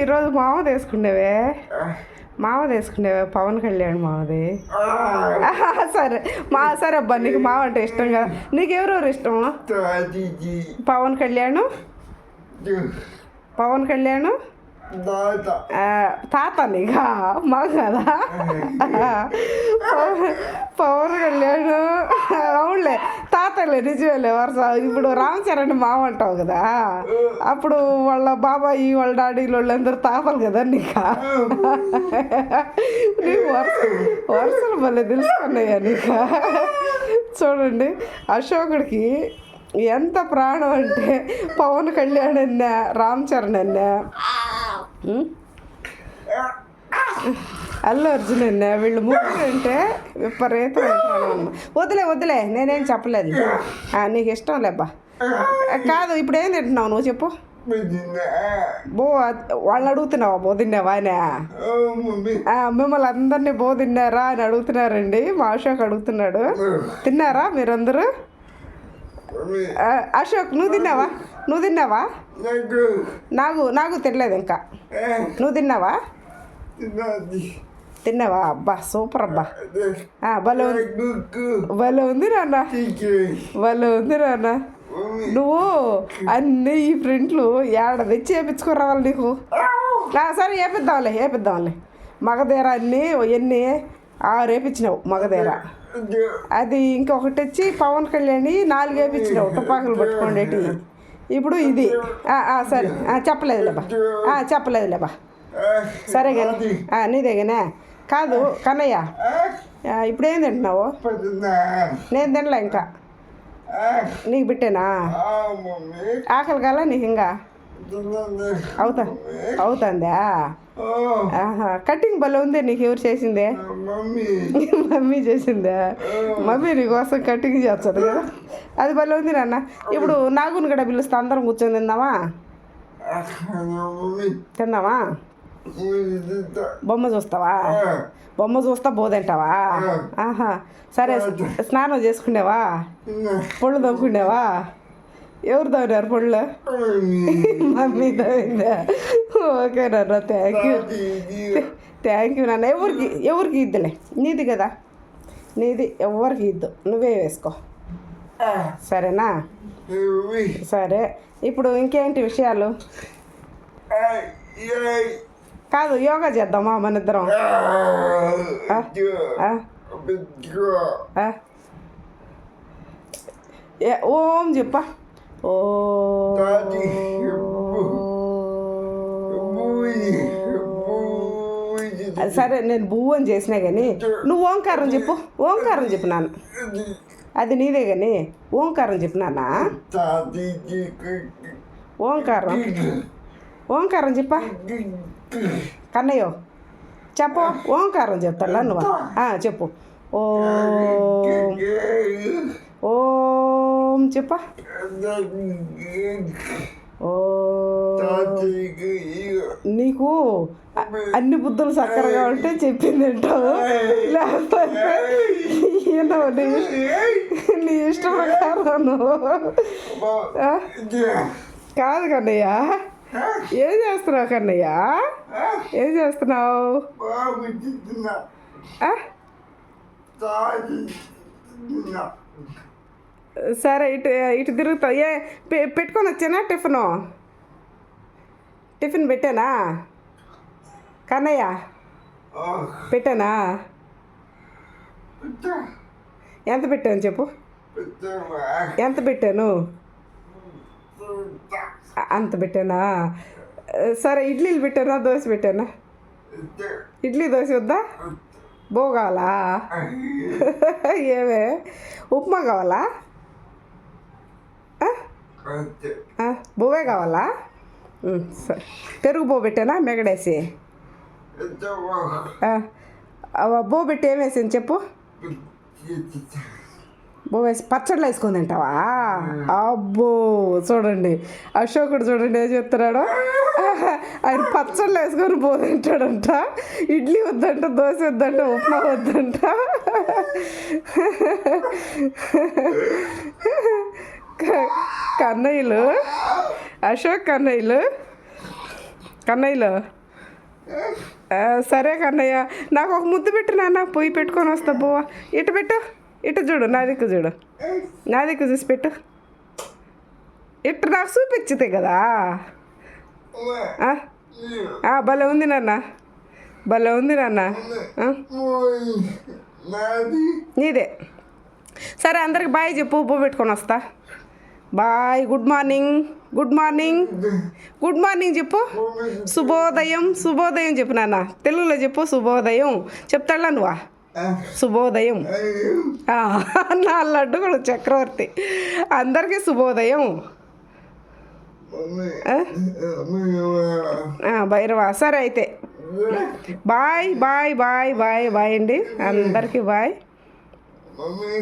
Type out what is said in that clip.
ఈరోజు మామ తీసుకునేవే మామ తీసుకునేవే పవన్ కళ్యాణ్ మామది. సరే. మా సరే అబ్బా నీకు మామ అంటే ఇష్టం కదా. నీకు ఎవరెవరు ఇష్టం? తాతకి పవన్ కళ్యాణ్? పవన్ కళ్యాణ్? తాత. నీగా మా కదా. పవన్- కళ్యాణ్ తాతలే నిజమేలే వరుస. ఇప్పుడు రామ్ చరణ్ మామ అంటావు కదా అప్పుడు వాళ్ళ బాబాయి వాళ్ళ డాడీ వాళ్ళందరూ తాతలు కదా నీకా? నీకు వరుస వరుసలు భలే తెలుసుకున్నాయా నీకు? చూడండి అశోకుడికి ఎంత ప్రాణం అంటే పవన్ కళ్యాణ్ అన్నా రామ్ చరణ్ అన్నా. అల్లు అర్జున్ అన్నా వీళ్ళు ముగ్గురు అంటే అన్న వదిలే వదిలే నేనేం చెప్పలేదు. నీకు ఇష్టం లేబ్బా. కాదు ఇప్పుడు ఏం తింటున్నావు నువ్వు చెప్పు. బో వాళ్ళని అడుగుతున్నావా? బో తిన్నావా మిమ్మల్ని అందరినీ బో తిన్నారా అని అడుగుతున్నారండి. మా అశోక్ అడుగుతున్నాడు. తిన్నారా మీరందరూ? అశోక్ నువ్వు తిన్నావా? నువ్వు తిన్నావా? నాకు. నాకు తినలేదు ఇంకా. నువ్వు తిన్నావా? తిన్నావా? అబ్బా సూపర్ అబ్బా. భలే ఉంది. భలే ఉంది నాన్న. భలే ఉంది నాన్న. నువ్వు అన్ని ఈ ప్రింట్లు ఏడ తెచ్చి వేపించుకురావాలి నీకు? సరే వేపిద్దాంలే వేపిద్దాంలే మగధీర అన్నీ ఎన్ని? ఆరు వేపించినావు మగధీర. అది ఇంకొకటి వచ్చి పవన్ కళ్యాణ్ నాలుగు వేపించినావు తుపాకులు పట్టుకోండేటి ఇప్పుడు ఇది. సరే. చెప్పలేదులేబా చెప్పలేదులేబా సరే కానీ నీదేగానే కాదు కన్నయ్య. ఇప్పుడు ఏం తింటున్నావు నేను తినలే ఇంకా. నీకు పెట్టానా మమ్మీ. ఆకలి కాల నీకు ఇంకా? అవుతా అవుతుందా? కటింగ్ భలే ఉంది నీకు ఎవరు చేసిందే? మమ్మీ. చేసిందా? మమ్మీ నీకోసం కటింగ్ చేస్తుంది కదా. అది భలే ఉంది నాన్న. ఇప్పుడు నాగుని కూడా పిలుస్తే అందరం కూర్చొని తిందామా? తిందామా? బొమ్మ చూస్తావా? బొమ్మ చూస్తా బోదంటావా ఆహా. సరే స్నానం చేసుకునేవా? పళ్ళు తవ్వుకునేవా ఎవరు తవ్వినారు పళ్ళు? మమ్మీ. తవ్విందా ఓకే నాన్న థ్యాంక్ యూ థ్యాంక్ యూ నాన్న. ఎవరికి ఎవరికి ఇద్దులే? నీది కదా. నీది ఎవరికి ఇద్దు? నువ్వే వేసుకో. సరేనా? సరే. ఇప్పుడు ఇంకేంటి విషయాలు? కాదు యోగా చేద్దామా మన ఇద్దరం ఓం చెప్ప. ఓ. సరే నేను బువ్వు అని చేసినా కానీ నువ్వు ఓంకారం చెప్పు. ఓంకారం చెప్పు నాన్న. అది నీదే కానీ ఓంకారం చెప్పు నాన్న. ఓంకారం. ఓంకారం చెప్ప. కన్నయ్యో చెప్పు. ఓంకారం చెప్తాడా నువ్వు ఆ, చెప్పు. ఓ. ఓం చెప్ప. ఓ. నీకు అన్ని బుద్ధులు సక్కరగా ఉంటే చెప్పింది వింటావు. లేకపోతే నీ నీ ఇష్టం ప్రకారం నువ్వు. కాదు కన్నయ్యా. ఏం చేస్తున్నావు కన్నయ్య? ఏం చేస్తున్నావు? సరే ఇటు ఇటు తిరుగుతావు. ఏ పెట్టుకొని వచ్చానా టిఫిను? టిఫిన్ పెట్టానా? కన్నయ్య? పెట్టానా? ఎంత పెట్టాను చెప్పు? ఎంత పెట్టాను? అంత పెట్టానా? సరే ఇడ్లీలు పెట్టానా దోశ పెట్టానా? ఇడ్లీ దోశ వద్దా? బో కావాలా ఏమే? ఉప్మా కావాలా? బోవే బువ్వే కావాలా? సరే పెరుగు బో పెట్టానా మెగడేసి? బో పెట్టి ఏమేసింది చెప్పు? వేసి పచ్చళ్ళు వేసుకొని తింటావా? అబ్బో చూడండి. అశోకుడు చూడండి ఏం చెప్తున్నాడు ఆయన పచ్చళ్ళు వేసుకొని బో తింటాడంట. ఇడ్లీ వద్దంట దోశ వద్దంట ఉప్మా వద్దంట. కన్నయ్యలు అశోక్ కన్నయ్యలు. కన్నయ్యలు. సరే కన్నయ్య నాకు ఒక ముద్దు పెట్టు నాన్న పొయ్యి పెట్టుకొని వస్తా బోవా. ఇటు పెట్టు? ఇటు చూడు నా దిక్కు చూడు. నా దిక్కు చూసి పెట్టు. ఇటు నాకు చూపించితే కదా? ఆ? భలే ఉంది నాన్న. భలే ఉంది నాన్న. నీదే. సరే అందరికి బాయ్ చెప్పు పువ్వు పెట్టుకొని వస్తా. Bye good morning. Good morning. Good morning చెప్పు. శుభోదయం శుభోదయం చెప్పు నాన్న. తెలుగులో చెప్పు శుభోదయం. చెప్తాడా నువ్వా. శుభోదయం. నా లడ్డు కూడా చక్రవర్తి. అందరికీ శుభోదయం. భైరవా సరే అయితే. Bye bye bye bye bye అండి. అందరికీ బాయ్. మమ్మీ.